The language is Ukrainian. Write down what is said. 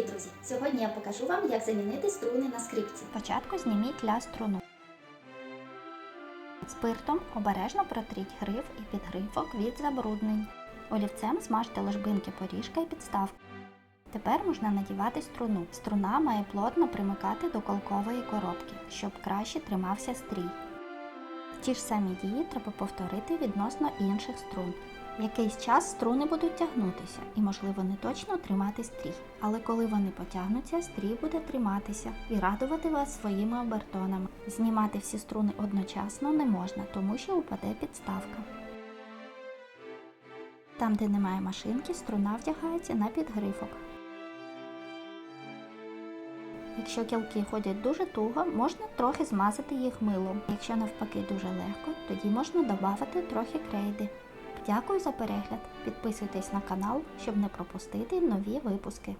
Привіт, друзі! Сьогодні я покажу вам, як замінити струни на скрипці. Спочатку зніміть ля струну. Спиртом обережно протріть гриф і підгрифок від забруднень. Олівцем змажте ложбинки поріжка і підставки. Тепер можна надівати струну. Струна має плотно примикати до колкової коробки, щоб краще тримався стрій. Ті ж самі дії треба повторити відносно інших струн. Якийсь час струни будуть тягнутися і, можливо, не точно тримати стрій. Але коли вони потягнуться, стрій буде триматися і радувати вас своїми обертонами. Знімати всі струни одночасно не можна, тому що упаде підставка. Там, де немає машинки, струна вдягається на підгрифок. Якщо кілки ходять дуже туго, можна трохи змазати їх милом. Якщо навпаки дуже легко, тоді можна додати трохи крейди. Дякую за перегляд. Підписуйтесь на канал, щоб не пропустити нові випуски.